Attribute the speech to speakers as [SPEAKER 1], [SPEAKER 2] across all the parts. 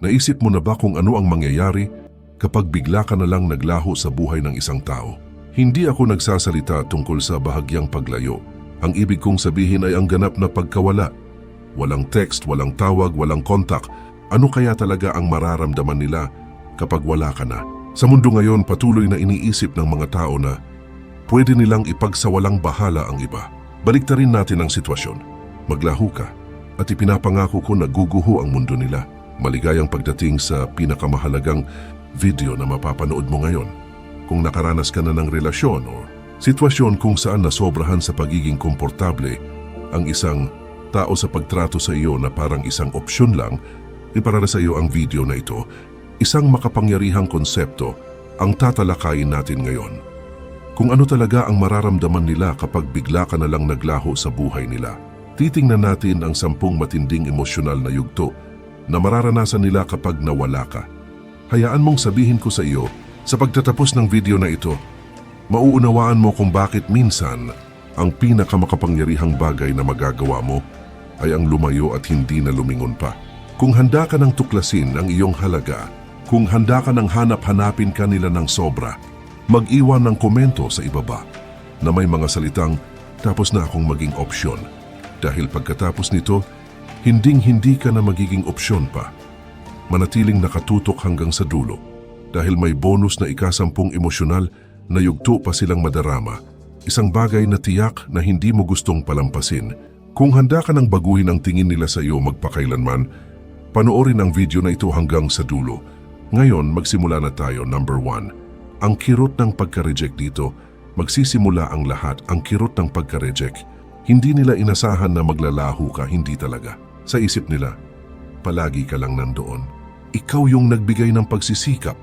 [SPEAKER 1] Naisip mo na ba kung ano ang mangyayari kapag bigla ka na lang naglaho sa buhay ng isang tao? Hindi ako nagsasalita tungkol sa bahagyang paglayo. Ang ibig kong sabihin ay ang ganap na pagkawala. Walang text, walang tawag, walang kontak. Ano kaya talaga ang mararamdaman nila kapag wala ka na? Sa mundo ngayon, patuloy na iniisip ng mga tao na pwede nilang ipagsawalang bahala ang iba. Baliktarin natin ang sitwasyon. Maglaho ka at ipinapangako ko na guguho ang mundo nila. Maligayang pagdating sa pinakamahalagang video na mapapanood mo ngayon. Kung nakaranas ka na ng relasyon o sitwasyon kung saan nasobrahan sa pagiging komportable ang isang tao sa pagtrato sa iyo na parang isang opsyon lang, iparara sa iyo ang video na ito. Isang makapangyarihang konsepto ang tatalakayin natin ngayon. Kung ano talaga ang mararamdaman nila kapag bigla ka na lang naglaho sa buhay nila. Titingnan natin ang sampung matinding emosyonal na yugto na mararanasan nila kapag nawala ka. Hayaan mong sabihin ko sa iyo, sa pagtatapos ng video na ito, mauunawaan mo kung bakit minsan ang pinakamakapangyarihang bagay na magagawa mo ay ang lumayo at hindi na lumingon pa. Kung handa ka ng tuklasin ang iyong halaga, kung handa ka ng hanap-hanapin ka nila ng sobra, mag-iwan ng komento sa ibaba na may mga salitang tapos na akong maging opsyon. Dahil pagkatapos nito, hinding-hindi ka na magiging opsyon pa. Manatiling nakatutok hanggang sa dulo dahil may bonus na ikasampung emosyonal na yugto pa silang madarama. Isang bagay na tiyak na hindi mo gustong palampasin. Kung handa ka ng baguhin ang tingin nila sa iyo magpakailanman, panoorin ang video na ito hanggang sa dulo. Ngayon, magsimula na tayo. Number one, ang kirot ng pagka-reject dito, magsisimula ang lahat ang kirot ng pagka-reject. Hindi nila inasahan na maglalaho ka, hindi talaga. Sa isip nila, palagi ka lang nandoon. Ikaw yung nagbigay ng pagsisikap,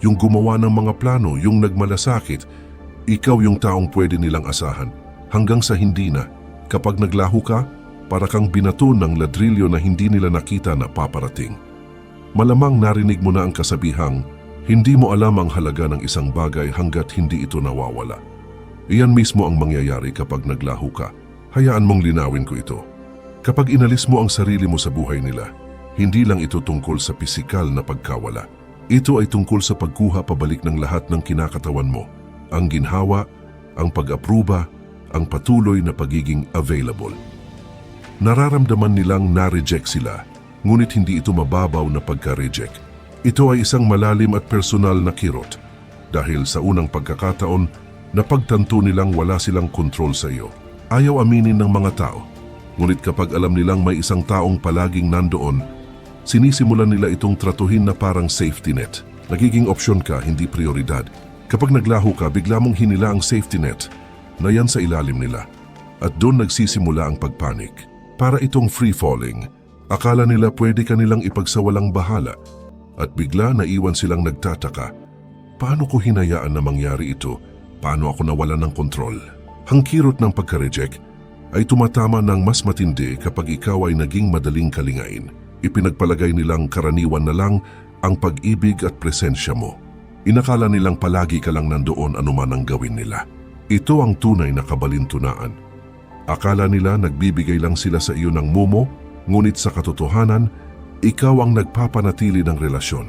[SPEAKER 1] yung gumawa ng mga plano, yung nagmalasakit. Ikaw yung taong pwede nilang asahan. Hanggang sa hindi na, kapag naglaho ka, para kang binato ng ladrilyo na hindi nila nakita na paparating. Malamang narinig mo na ang kasabihang, hindi mo alam ang halaga ng isang bagay hanggat hindi ito nawawala. Iyan mismo ang mangyayari kapag naglaho ka. Hayaan mong linawin ko ito. Kapag inalis mo ang sarili mo sa buhay nila, hindi lang ito tungkol sa pisikal na pagkawala. Ito ay tungkol sa pagkuha pabalik ng lahat ng kinakatawan mo. Ang ginhawa, ang pag-apruba, ang patuloy na pagiging available. Nararamdaman nilang na-reject sila, ngunit hindi ito mababaw na pagka-reject. Ito ay isang malalim at personal na kirot dahil sa unang pagkakataon, napagtanto nilang wala silang kontrol sa iyo. Ayaw aminin ng mga tao, ngunit kapag alam nilang may isang taong palaging nandoon, sinisimulan nila itong tratuhin na parang safety net. Nagiging opsyon ka, hindi prioridad. Kapag naglaho ka, bigla mong hinila ang safety net na yan sa ilalim nila. At doon nagsisimula ang pagpanik. Para itong free-falling, akala nila pwede ka nilang ipagsawalang bahala. At bigla naiwan silang nagtataka. Paano ko hinayaan na mangyari ito? Paano ako nawalan ng kontrol? Ang kirot ng pagka-reject ay tumatama ng mas matindi kapag ikaw ay naging madaling kalingain. Ipinagpalagay nilang karaniwan na lang ang pag-ibig at presensya mo. Inakala nilang palagi ka lang nandoon anuman ang gawin nila. Ito ang tunay na kabalintunaan. Akala nila nagbibigay lang sila sa iyo ng mumo, ngunit sa katotohanan, ikaw ang nagpapanatili ng relasyon.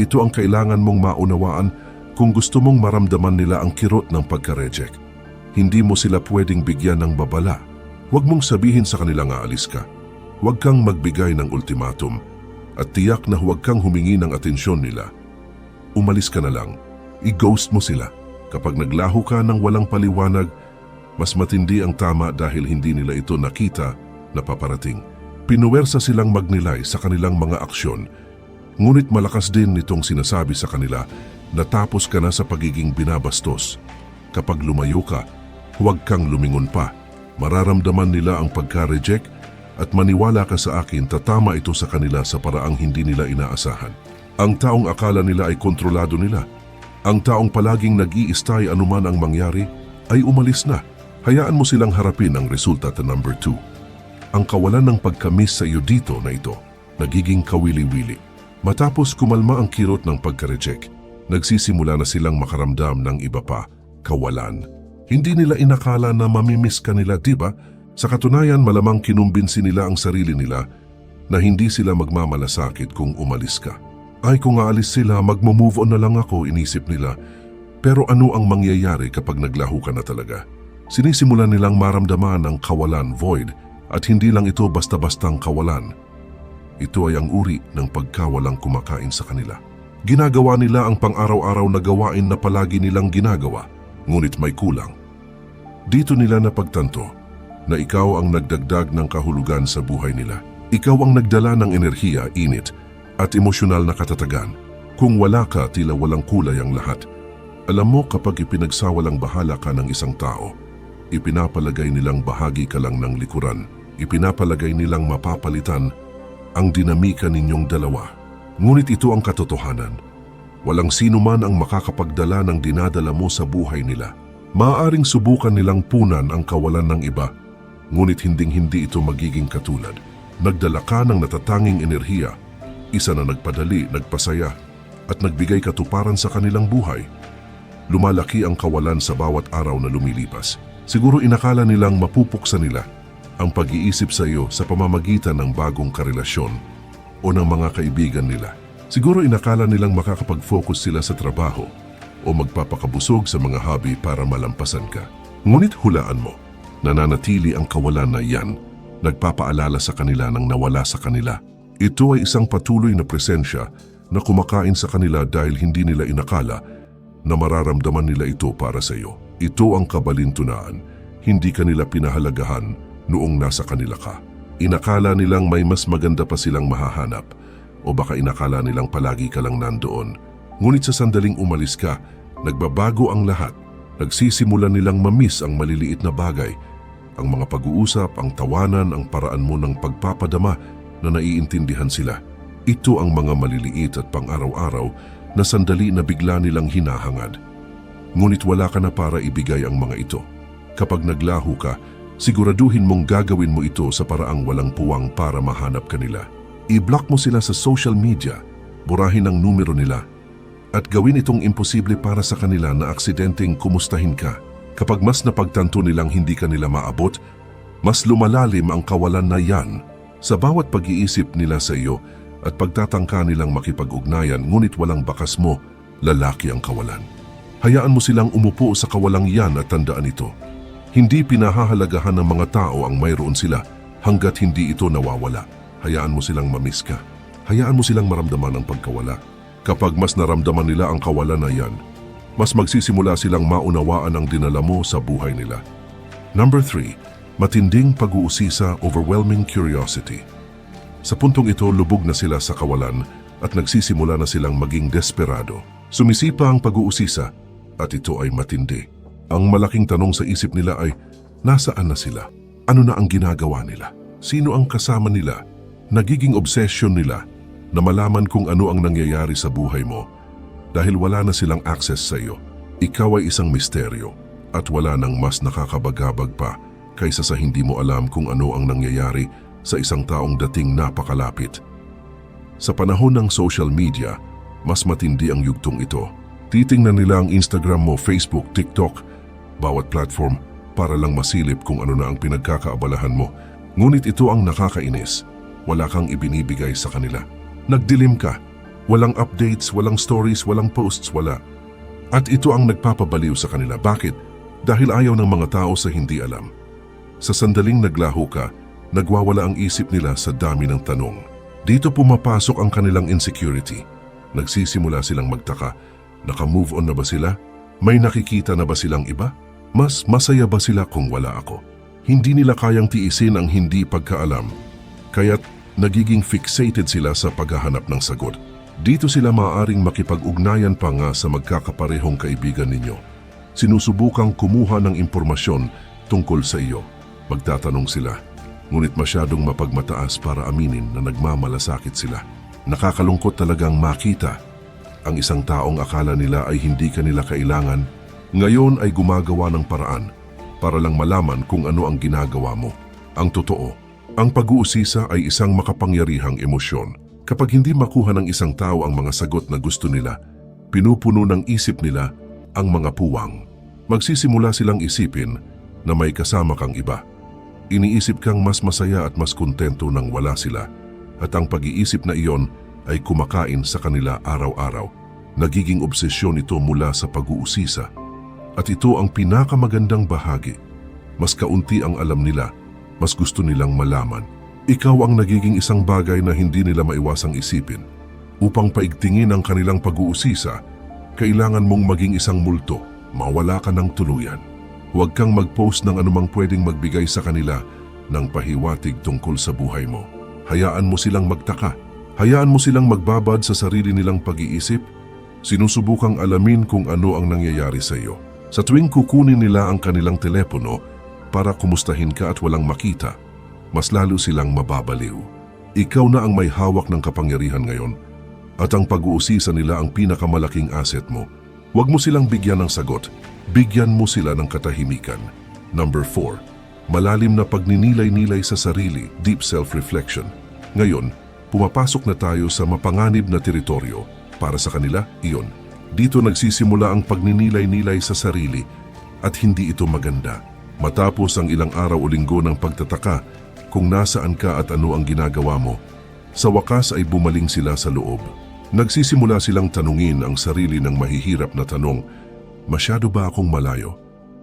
[SPEAKER 1] Ito ang kailangan mong maunawaan kung gusto mong maramdaman nila ang kirot ng pagka-reject. Hindi mo sila pwedeng bigyan ng babala. Huwag mong sabihin sa kanila nga alis ka. Huwag kang magbigay ng ultimatum at tiyak na huwag kang humingi ng atensyon nila. Umalis ka na lang. I-ghost mo sila. Kapag naglaho ka ng walang paliwanag, mas matindi ang tama dahil hindi nila ito nakita na paparating. Pinuwersa silang magnilay sa kanilang mga aksyon, ngunit malakas din nitong sinasabi sa kanila na tapos ka na sa pagiging binabastos. Kapag lumayo ka, huwag kang lumingon pa. Mararamdaman nila ang pagka-reject at maniwala ka sa akin tatama ito sa kanila sa paraang hindi nila inaasahan. Ang taong akala nila ay kontrolado nila. Ang taong palaging nag iistay anuman ang mangyari ay umalis na. Hayaan mo silang harapin ang resulta ta number 2. Ang kawalan ng pagkamis sa iyo dito na ito, nagiging kawili-wili. Matapos kumalma ang kirot ng pagka-reject, nagsisimula na silang makaramdam ng iba pa, kawalan. Hindi nila inakala na mamimiss ka nila, di ba? Sa katunayan, malamang kinumbinsi nila ang sarili nila na hindi sila magmamalasakit kung umalis ka. Ay kung aalis sila, magmo-move on na lang ako, inisip nila. Pero ano ang mangyayari kapag naglaho ka na talaga? Sinisimulan nilang maramdaman ang kawalan, void, at hindi lang ito basta-bastang kawalan. Ito ay ang uri ng pagkawalang kumakain sa kanila. Ginagawa nila ang pang-araw-araw na gawain na palagi nilang ginagawa, ngunit may kulang. Dito nila napagtanto na ikaw ang nagdagdag ng kahulugan sa buhay nila. Ikaw ang nagdala ng enerhiya, init, at emosyonal na katatagan. Kung wala ka, tila walang kulay ang lahat. Alam mo kapag ipinagsawalang bahala ka ng isang tao, ipinapalagay nilang bahagi ka lang ng likuran. Ipinapalagay nilang mapapalitan ang dinamika ninyong dalawa. Ngunit ito ang katotohanan. Walang sino man ang makakapagdala ng dinadala mo sa buhay nila. Maaaring subukan nilang punan ang kawalan ng iba, ngunit hinding-hindi ito magiging katulad. Nagdala ka ng natatanging enerhiya, isa na nagpadali, nagpasaya, at nagbigay katuparan sa kanilang buhay. Lumalaki ang kawalan sa bawat araw na lumilipas. Siguro inakala nilang mapupuksa nila ang pag-iisip sa iyo sa pamamagitan ng bagong karelasyon o ng mga kaibigan nila. Siguro inakala nilang makakapag-focus sila sa trabaho o magpapakabusog sa mga hobby para malampasan ka. Ngunit hulaan mo, nananatili ang kawalan na yan, nagpapaalala sa kanila ng nawala sa kanila. Ito ay isang patuloy na presensya na kumakain sa kanila dahil hindi nila inakala na mararamdaman nila ito para sa iyo. Ito ang kabalintunaan, hindi kanila pinahalagahan noong nasa kanila ka. Inakala nilang may mas maganda pa silang mahahanap o baka inakala nilang palagi ka lang nandoon. Ngunit sa sandaling umalis ka, nagbabago ang lahat. Nagsisimula nilang mamiss ang maliliit na bagay, ang mga pag-uusap, ang tawanan, ang paraan mo ng pagpapadama na naiintindihan sila. Ito ang mga maliliit at pang-araw-araw na sandali na bigla nilang hinahangad. Ngunit wala ka na para ibigay ang mga ito. Kapag naglaho ka, siguraduhin mong gagawin mo ito sa paraang walang puwang para mahanap kanila. I-block mo sila sa social media, burahin ang numero nila, at gawin itong imposible para sa kanila na aksidenteng kumustahin ka. Kapag mas napagtanto nilang hindi ka nila maabot, mas lumalalim ang kawalan na yan sa bawat pag-iisip nila sa iyo at pagtatangka nilang makipag-ugnayan ngunit walang bakas mo, lalaki ang kawalan. Hayaan mo silang umupo sa kawalang yan at tandaan ito. Hindi pinahahalagahan ng mga tao ang mayroon sila hanggat hindi ito nawawala. Hayaan mo silang mamiss ka. Hayaan mo silang maramdaman ang pagkawala. Kapag mas naramdaman nila ang kawalan na yan, mas magsisimula silang maunawaan ang dinala mo sa buhay nila. Number 3. Matinding pag-uusisa, overwhelming curiosity. Sa puntong ito, lubog na sila sa kawalan at nagsisimula na silang maging desperado. Sumisipa ang pag-uusisa at ito ay matindi. Ang malaking tanong sa isip nila ay, nasaan na sila? Ano na ang ginagawa nila? Sino ang kasama nila? Nagiging obsession nila na malaman kung ano ang nangyayari sa buhay mo dahil wala na silang access sa iyo. Ikaw ay isang misteryo at wala nang mas nakakabagabag pa kaysa sa hindi mo alam kung ano ang nangyayari sa isang taong dating napakalapit. Sa panahon ng social media, mas matindi ang yugtong ito. Titingnan nila ang Instagram mo, Facebook, TikTok, bawat platform para lang masilip kung ano na ang pinagkakaabalahan mo. Ngunit ito ang nakakainis. Wala kang ibinibigay sa kanila. Nagdilim ka. Walang updates, walang stories, walang posts, wala. At ito ang nagpapabaliw sa kanila. Bakit? Dahil ayaw ng mga tao sa hindi alam. Sa sandaling naglaho ka, nagwawala ang isip nila sa dami ng tanong. Dito pumapasok ang kanilang insecurity. Nagsisimula silang magtaka. Naka-move on na ba sila? May nakikita na ba silang iba? Mas masaya ba sila kung wala ako? Hindi nila kayang tiisin ang hindi pagkaalam. Kaya't nagiging fixated sila sa paghahanap ng sagot. Dito sila maaaring makipag-ugnayan pa nga sa magkakaparehong kaibigan ninyo. Sinusubukang kumuha ng impormasyon tungkol sa iyo. Magtatanong sila, ngunit masyadong mapagmataas para aminin na nagmamalasakit sila. Nakakalungkot talagang makita ang isang taong akala nila ay hindi kanila kailangan, ngayon ay gumagawa ng paraan para lang malaman kung ano ang ginagawa mo. Ang totoo, ang pag-uusisa ay isang makapangyarihang emosyon. Kapag hindi makuha ng isang tao ang mga sagot na gusto nila, pinupuno ng isip nila ang mga puwang. Magsisimula silang isipin na may kasama kang iba. Iniisip kang mas masaya at mas kontento nang wala sila. At ang pag-iisip na iyon ay kumakain sa kanila araw-araw. Nagiging obsesyon ito mula sa pag-uusisa. At ito ang pinakamagandang bahagi. Mas kaunti ang alam nila, mas gusto nilang malaman. Ikaw ang nagiging isang bagay na hindi nila maiwasang isipin. Upang paigtingin ang kanilang pag-uusisa, kailangan mong maging isang multo, mawala ka ng tuluyan. Huwag kang mag-post ng anumang pwedeng magbigay sa kanila ng pahiwatig tungkol sa buhay mo. Hayaan mo silang magtaka. Hayaan mo silang magbabad sa sarili nilang pag-iisip. Sinusubukang alamin kung ano ang nangyayari sa iyo. Sa tuwing kukunin nila ang kanilang telepono para kumustahin ka at walang makita, mas lalo silang mababaliw. Ikaw na ang may hawak ng kapangyarihan ngayon at ang pag-uusisa nila ang pinakamalaking asset mo. Huwag mo silang bigyan ng sagot, bigyan mo sila ng katahimikan. Number 4. Malalim na pagninilay-nilay sa sarili, deep self-reflection. Ngayon, pumapasok na tayo sa mapanganib na teritoryo. Para sa kanila, iyon. Dito nagsisimula ang pagninilay-nilay sa sarili at hindi ito maganda. Matapos ang ilang araw o linggo ng pagtataka kung nasaan ka at ano ang ginagawa mo, sa wakas ay bumaling sila sa loob. Nagsisimula silang tanungin ang sarili ng mahihirap na tanong, Masyado ba akong malayo?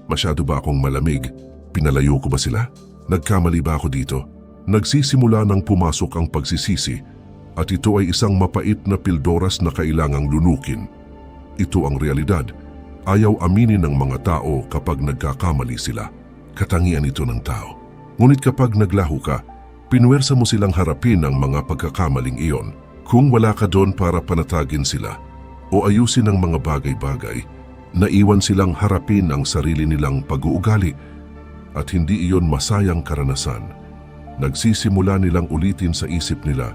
[SPEAKER 1] Masyado ba akong malamig? Pinalayo ko ba sila? Nagkamali ba ako dito? Nagsisimula ng pumasok ang pagsisisi at ito ay isang mapait na pildoras na kailangang lunukin. Ito ang realidad. Ayaw aminin ng mga tao kapag nagkakamali sila. Katangian ito ng tao. Ngunit kapag naglaho ka, pinuwersa mo silang harapin ang mga pagkakamaling iyon. Kung wala ka doon para panatagin sila o ayusin ang mga bagay-bagay, naiwan silang harapin ang sarili nilang pag-uugali at hindi iyon masayang karanasan. Nagsisimula nilang ulitin sa isip nila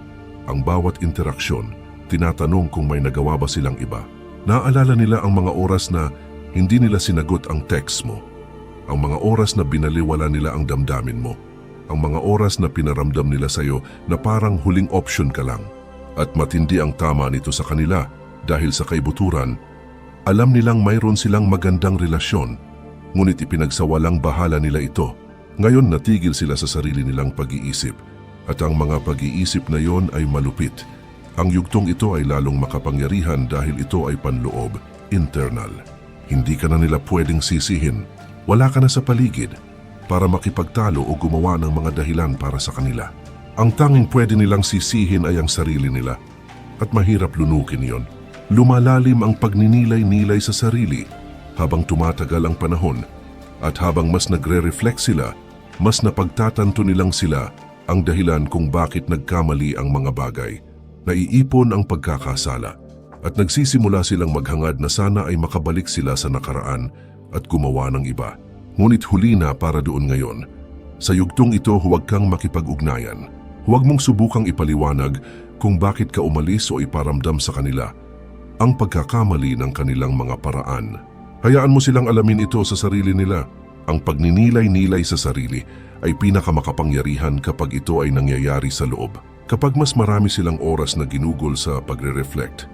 [SPEAKER 1] ang bawat interaksyon, tinatanong kung may nagawa ba silang iba. Naaalala nila ang mga oras na hindi nila sinagot ang text mo, ang mga oras na binaliwala nila ang damdamin mo, ang mga oras na pinaramdam nila sa iyo na parang huling option ka lang. At matindi ang tama nito sa kanila dahil sa kaibuturan, alam nilang mayroon silang magandang relasyon, ngunit ipinagsawalang bahala nila ito. Ngayon natigil sila sa sarili nilang pag-iisip at ang mga pag-iisip na yon ay malupit. Ang yugtong ito ay lalong makapangyarihan dahil ito ay panloob, internal. Hindi ka na nila pwedeng sisihin. Wala ka na sa paligid para makipagtalo o gumawa ng mga dahilan para sa kanila. Ang tanging pwede nilang sisihin ay ang sarili nila at mahirap lunukin yon. Lumalalim ang pagninilay-nilay sa sarili habang tumatagal ang panahon at habang mas nagre-reflect sila, mas napagtatanto nilang sila ang dahilan kung bakit nagkamali ang mga bagay. Naiipon ang pagkakasala at nagsisimula silang maghangad na sana ay makabalik sila sa nakaraan at gumawa ng iba. Ngunit huli na para doon ngayon. Sa yugtong ito huwag kang makipag-ugnayan. Huwag mong subukang ipaliwanag kung bakit ka umalis o iparamdam sa kanila ang pagkakamali ng kanilang mga paraan. Hayaan mo silang alamin ito sa sarili nila. Ang pagninilay-nilay sa sarili ay pinakamakapangyarihan kapag ito ay nangyayari sa loob. Kapag mas marami silang oras na ginugol sa pagre-reflect,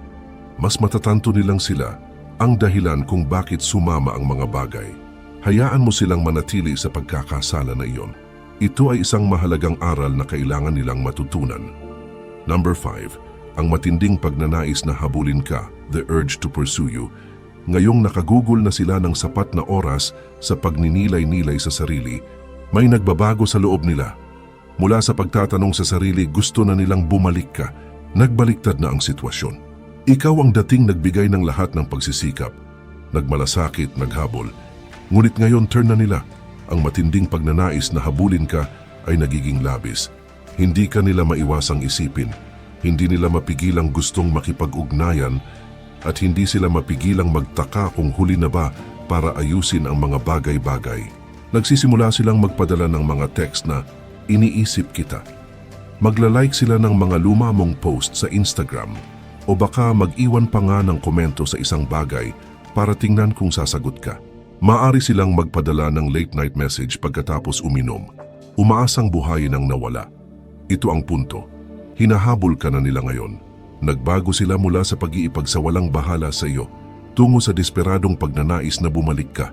[SPEAKER 1] mas matatanto nilang sila ang dahilan kung bakit sumama ang mga bagay. Hayaan mo silang manatili sa pagkakasala na iyon. Ito ay isang mahalagang aral na kailangan nilang matutunan. Number 5. Ang matinding pagnanais na habulin ka, the urge to pursue you. Ngayong nakagugol na sila ng sapat na oras sa pagninilay-nilay sa sarili, may nagbabago sa loob nila. Mula sa pagtatanong sa sarili, gusto na nilang bumalik ka. Nagbaliktad na ang sitwasyon. Ikaw ang dating nagbigay ng lahat ng pagsisikap. Nagmalasakit, naghabol. Ngunit ngayon turn na nila. Ang matinding pagnanais na habulin ka ay nagiging labis. Hindi ka nila maiwasang isipin. Hindi nila mapigilang gustong makipag-ugnayan at hindi sila mapigilang magtaka kung huli na ba para ayusin ang mga bagay-bagay. Nagsisimula silang magpadala ng mga text na iniisip kita. Magla-like sila ng mga luma mong post sa Instagram o baka mag-iwan pa nga ng komento sa isang bagay para tingnan kung sasagot ka. Maari silang magpadala ng late night message pagkatapos uminom. Umaasang buhayin ang nawala. Ito ang punto. Hinahabol ka na nila ngayon. Nagbago sila mula sa pag-iipagsawalang bahala sa iyo tungo sa desperadong pagnanais na bumalik ka.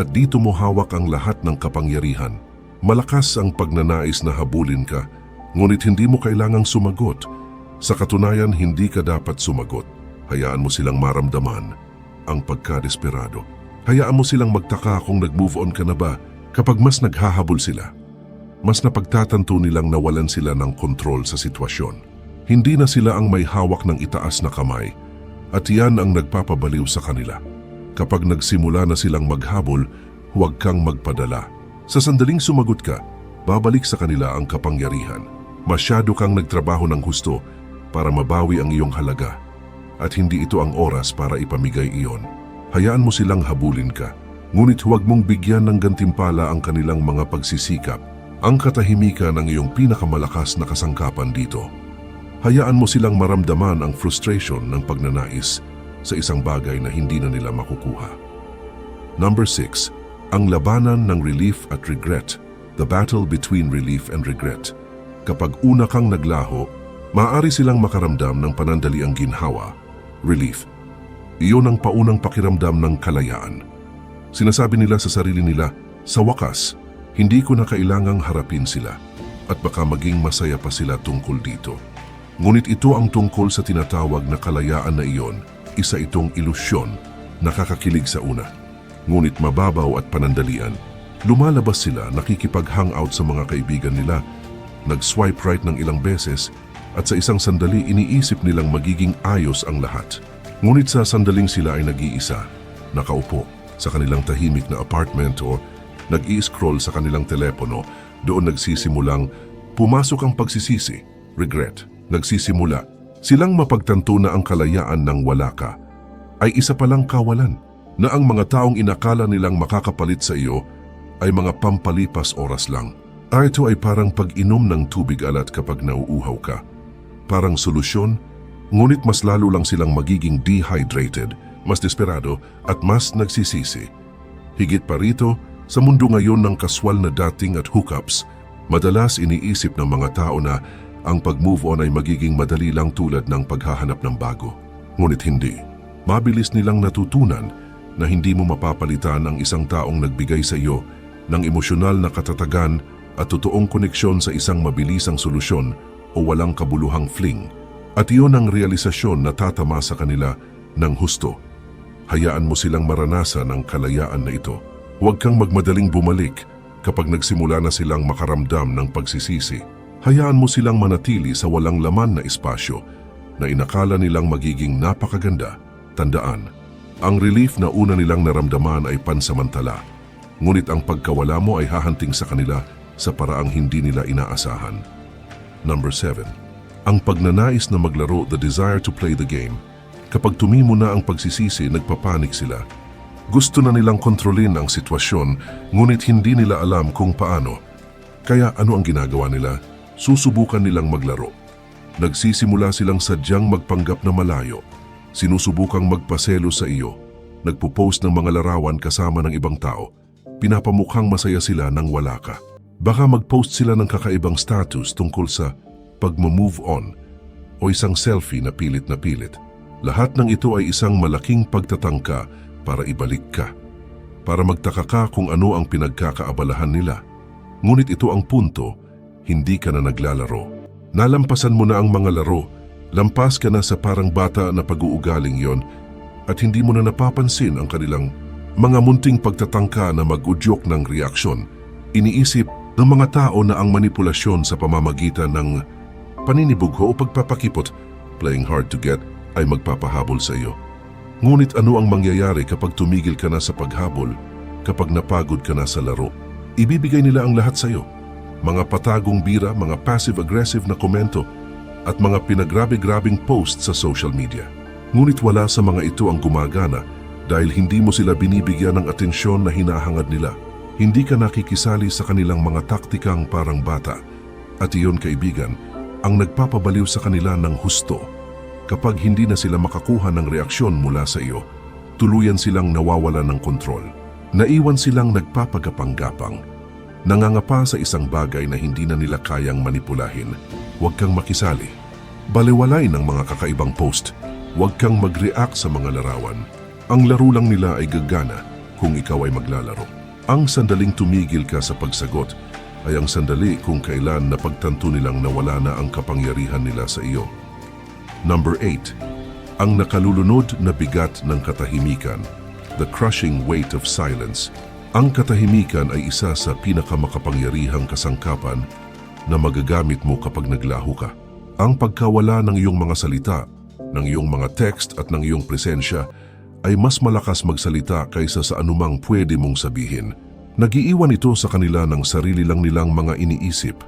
[SPEAKER 1] At dito mo hawak ang lahat ng kapangyarihan. Malakas ang pagnanais na habulin ka, Ngunit hindi mo kailangang sumagot. Sa katunayan, hindi ka dapat sumagot. Hayaan mo silang maramdaman ang pagkadesperado. Hayaan mo silang magtaka kung nag-move on ka na ba kapag mas naghahabol sila. Mas napagtatanto nilang nawalan sila ng kontrol sa sitwasyon. Hindi na sila ang may hawak ng itaas na kamay at yan ang nagpapabaliw sa kanila. Kapag nagsimula na silang maghabol, huwag kang magpadala. Sa sandaling sumagot ka, babalik sa kanila ang kapangyarihan. Masyado kang nagtrabaho ng gusto para mabawi ang iyong halaga at hindi ito ang oras para ipamigay iyon. Hayaan mo silang habulin ka, ngunit huwag mong bigyan ng gantimpala ang kanilang mga pagsisikap, ang katahimikan ng iyong pinakamalakas na kasangkapan dito. Hayaan mo silang maramdaman ang frustration ng pagnanais sa isang bagay na hindi na nila makukuha. Number 6. Ang labanan ng relief at regret. The battle between relief and regret. Kapag una kang naglaho, maaari silang makaramdam ng panandaliang ginhawa, relief. Iyon ang paunang pakiramdam ng kalayaan. Sinasabi nila sa sarili nila, sa wakas, hindi ko na kailangang harapin sila at baka maging masaya pa sila tungkol dito. Ngunit ito ang tungkol sa tinatawag na kalayaan na iyon, isa itong ilusyon, nakakakilig sa una. Ngunit mababaw at panandalian, lumalabas sila nakikipag-hangout sa mga kaibigan nila, nag-swipe right ng ilang beses at sa isang sandali iniisip nilang magiging ayos ang lahat. Ngunit sa sandaling sila ay nag-iisa, nakaupo sa kanilang tahimik na apartment o nag-i-scroll sa kanilang telepono, doon nagsisimulang pumasok ang pagsisisi, regret, nagsisimula. Silang mapagtanto na ang kalayaan ng wala ka ay isa palang kawalan na ang mga taong inakala nilang makakapalit sa iyo ay mga pampalipas oras lang. Ito ay parang pag-inom ng tubig alat kapag nauuhaw ka. Parang solusyon, ngunit mas lalo lang silang magiging dehydrated, mas desperado at mas nagsisisi. Higit pa rito, sa mundo ngayon ng kaswal na dating at hookups, madalas iniisip ng mga tao na ang pag-move on ay magiging madali lang tulad ng paghahanap ng bago. Ngunit hindi. Mabilis nilang natutunan na hindi mo mapapalitan ang isang taong nagbigay sa iyo ng emosyonal na katatagan at totoong koneksyon sa isang mabilisang solusyon o walang kabuluhang fling. At iyon ang realisasyon na tatama sa kanila ng husto. Hayaan mo silang maranasan ang kalayaan na ito. Huwag kang magmadaling bumalik kapag nagsimula na silang makaramdam ng pagsisisi. Hayaan mo silang manatili sa walang laman na espasyo na inakala nilang magiging napakaganda. Tandaan, ang relief na una nilang naramdaman ay pansamantala. Ngunit ang pagkawala mo ay hahanting sa kanila sa paraang hindi nila inaasahan. Number 7. Ang pagnanais na maglaro, the desire to play the game. Kapag tumimo na ang pagsisisi, nagpapanik sila. Gusto na nilang kontrolin ang sitwasyon, ngunit hindi nila alam kung paano. Kaya ano ang ginagawa nila? Susubukan nilang maglaro. Nagsisimula silang sadyang magpanggap na malayo. Sinusubukang magpaselo sa iyo. Nagpo-post ng mga larawan kasama ng ibang tao. Pinapamukhang masaya sila nang wala ka. Baka mag-post sila ng kakaibang status tungkol sa pag-move on o isang selfie na pilit na pilit. Lahat ng ito ay isang malaking pagtatangka para ibalik ka. Para magtaka ka kung ano ang pinagkakaabalahan nila. Ngunit ito ang punto, hindi ka na naglalaro. Nalampasan mo na ang mga laro, lampas ka na sa parang bata na pag-uugaling yon at hindi mo na napapansin ang kanilang mga munting pagtatangka na mag-udyok ng reaksyon. Iniisip ng mga tao na ang manipulasyon sa pamamagitan ng paninibugho o pagpapakipot, playing hard to get, ay magpapahabol sa iyo. Ngunit ano ang mangyayari kapag tumigil ka na sa paghabol, kapag napagod ka na sa laro? Ibibigay nila ang lahat sa iyo. Mga patagong bira, mga passive-aggressive na komento, at mga pinagrabe-grabing post sa social media. Ngunit wala sa mga ito ang gumagana dahil hindi mo sila binibigyan ng atensyon na hinahangad nila. Hindi ka nakikisali sa kanilang mga taktikang parang bata. At iyon kaibigan, ang nagpapabaliw sa kanila ng husto. Kapag hindi na sila makakuha ng reaksyon mula sa iyo, tuluyan silang nawawala ng kontrol. Naiwan silang nagpapagapang-gapang. Nangangapa sa isang bagay na hindi na nila kayang manipulahin. Huwag kang makisali. Baliwalay ng mga kakaibang post. Huwag kang mag-react sa mga larawan. Ang laro lang nila ay gagana kung ikaw ay maglalaro. Ang sandaling tumigil ka sa pagsagot ay ang sandali kung kailan napagtanto nilang nawala na ang kapangyarihan nila sa iyo. Number 8. Ang nakalulunod na bigat ng katahimikan, the crushing weight of silence. Ang katahimikan ay isa sa pinakamakapangyarihang kasangkapan na magagamit mo kapag naglaho ka. Ang pagkawala ng iyong mga salita, ng iyong mga text at ng iyong presensya ay mas malakas magsalita kaysa sa anumang pwede mong sabihin. Nagiiwan ito sa kanila ng sarili lang nilang mga iniisip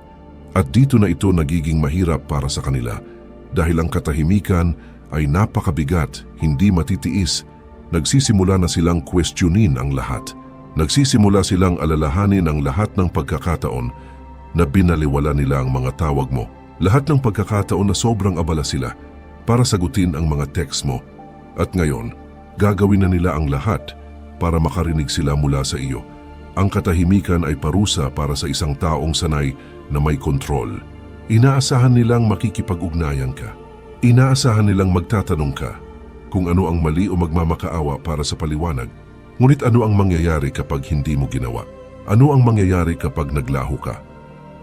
[SPEAKER 1] at dito na ito nagiging mahirap para sa kanila dahil ang katahimikan ay napakabigat, hindi matitiis. Nagsisimula na silang questionin ang lahat. Nagsisimula silang alalahanin ang lahat ng pagkakataon na binaliwala nila ang mga tawag mo. Lahat ng pagkakataon na sobrang abala sila para sagutin ang mga text mo. At ngayon, gagawin na nila ang lahat para makarinig sila mula sa iyo. Ang katahimikan ay parusa para sa isang taong sanay na may kontrol. Inaasahan nilang makikipag-ugnayan ka. Inaasahan nilang magtatanong ka kung ano ang mali o magmamakaawa para sa paliwanag. Ngunit ano ang mangyayari kapag hindi mo ginawa? Ano ang mangyayari kapag naglaho ka?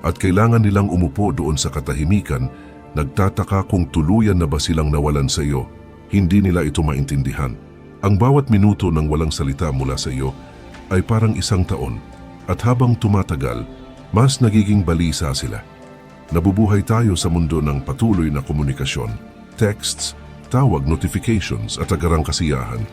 [SPEAKER 1] At kailangan nilang umupo doon sa katahimikan, nagtataka kung tuluyan na ba silang nawalan sa iyo. Hindi nila ito maintindihan. Ang bawat minuto ng walang salita mula sa iyo ay parang isang taon at habang tumatagal, mas nagiging balisa sila. Nabubuhay tayo sa mundo ng patuloy na komunikasyon, texts, tawag, notifications at agarang kasiyahan.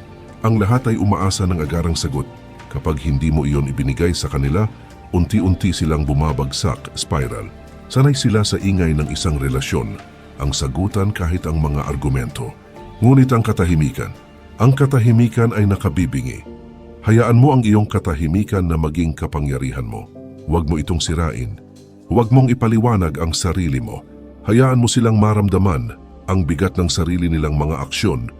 [SPEAKER 1] Ang lahat ay umaasa ng agarang sagot. Kapag hindi mo iyon ibinigay sa kanila, unti-unti silang bumabagsak, spiral. Sanay sila sa ingay ng isang relasyon, ang sagutan kahit ang mga argumento. Ngunit ang katahimikan, ang katahimikan ay nakabibingi. Hayaan mo ang iyong katahimikan na maging kapangyarihan mo. Huwag mo itong sirain. Huwag mong ipaliwanag ang sarili mo. Hayaan mo silang maramdaman ang bigat ng sarili nilang mga aksyon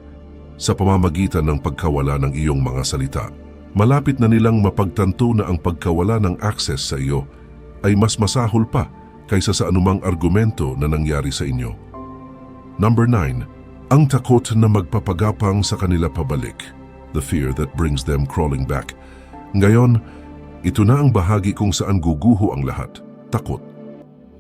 [SPEAKER 1] sa pamamagitan ng pagkawala ng iyong mga salita. Malapit na nilang mapagtanto na ang pagkawala ng access sa iyo ay mas masahol pa kaysa sa anumang argumento na nangyari sa inyo. Number 9. Ang takot na magpapagapang sa kanila pabalik. The fear that brings them crawling back. Ngayon, ito na ang bahagi kung saan guguho ang lahat. Takot.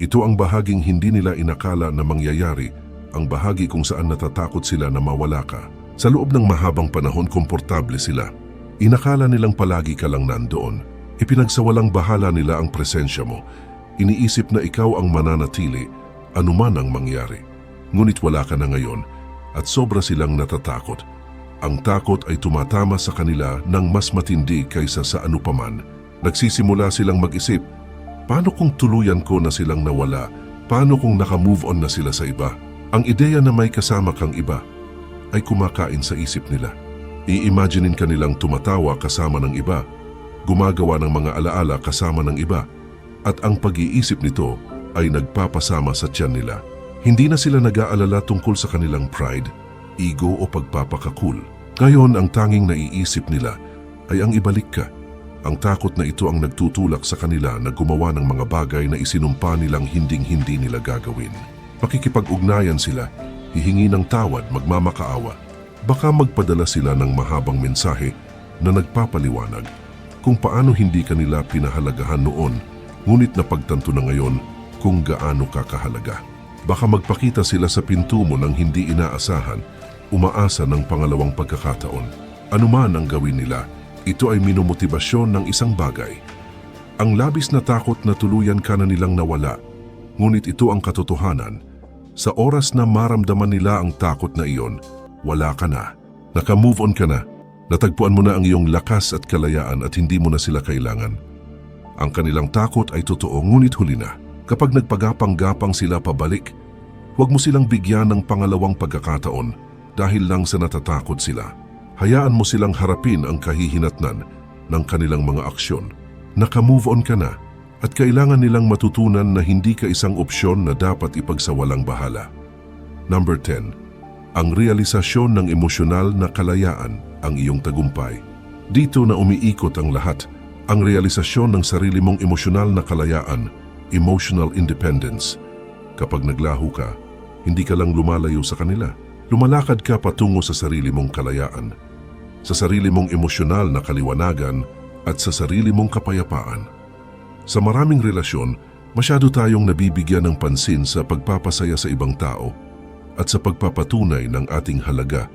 [SPEAKER 1] Ito ang bahaging hindi nila inakala na mangyayari, ang bahagi kung saan natatakot sila na mawala ka. Sa loob ng mahabang panahon, komportable sila. Inakala nilang palagi ka lang nandoon. Ipinagsawalang bahala nila ang presensya mo. Iniisip na ikaw ang mananatili, anuman ang mangyari. Ngunit wala ka na ngayon at sobra silang natatakot. Ang takot ay tumatama sa kanila ng mas matindi kaysa sa anupaman. Nagsisimula silang mag-isip, paano kung tuluyan ko na silang nawala? Paano kung naka-move on na sila sa iba? Ang ideya na may kasama kang iba ay kumakain sa isip nila. I-imaginein ka nilang tumatawa kasama ng iba, gumagawa ng mga alaala kasama ng iba, at ang pag-iisip nito ay nagpapasama sa tiyan nila. Hindi na sila nag-aalala tungkol sa kanilang pride, ego o pagpapakakul. Ngayon ang tanging naiisip nila ay ang ibalik ka. Ang takot na ito ang nagtutulak sa kanila na gumawa ng mga bagay na isinumpa nilang hinding-hindi nila gagawin. Pakikipag-ugnayan sila, hihingi ng tawad, magmamakaawa. Baka magpadala sila ng mahabang mensahe na nagpapaliwanag kung paano hindi kanila pinahalagahan noon, ngunit napagtanto na ngayon kung gaano kakahalaga. Baka magpakita sila sa pinto mo ng hindi inaasahan, umaasa ng pangalawang pagkakataon. Ano man ang gawin nila, ito ay minumotibasyon ng isang bagay. Ang labis na takot na tuluyan ka na nilang nawala, ngunit ito ang katotohanan. Sa oras na maramdaman nila ang takot na iyon, wala ka na. Naka-move on ka na. Natagpuan mo na ang iyong lakas at kalayaan at hindi mo na sila kailangan. Ang kanilang takot ay totoo ngunit huli na. Kapag nagpagapang-gapang sila pabalik, huwag mo silang bigyan ng pangalawang pagkakataon dahil lang sa natatakot sila. Hayaan mo silang harapin ang kahihinatnan ng kanilang mga aksyon. Naka-move on ka na at kailangan nilang matutunan na hindi ka isang opsyon na dapat ipagsawalang bahala. Number 10. Ang realisasyon ng emosyonal na kalayaan ang iyong tagumpay. Dito na umiikot ang lahat, ang realisasyon ng sarili mong emosyonal na kalayaan, emotional independence. Kapag naglaho ka, hindi ka lang lumalayo sa kanila. Lumalakad ka patungo sa sarili mong kalayaan, sa sarili mong emosyonal na kaliwanagan at sa sarili mong kapayapaan. Sa maraming relasyon, masyado tayong nabibigyan ng pansin sa pagpapasaya sa ibang tao at sa pagpapatunay ng ating halaga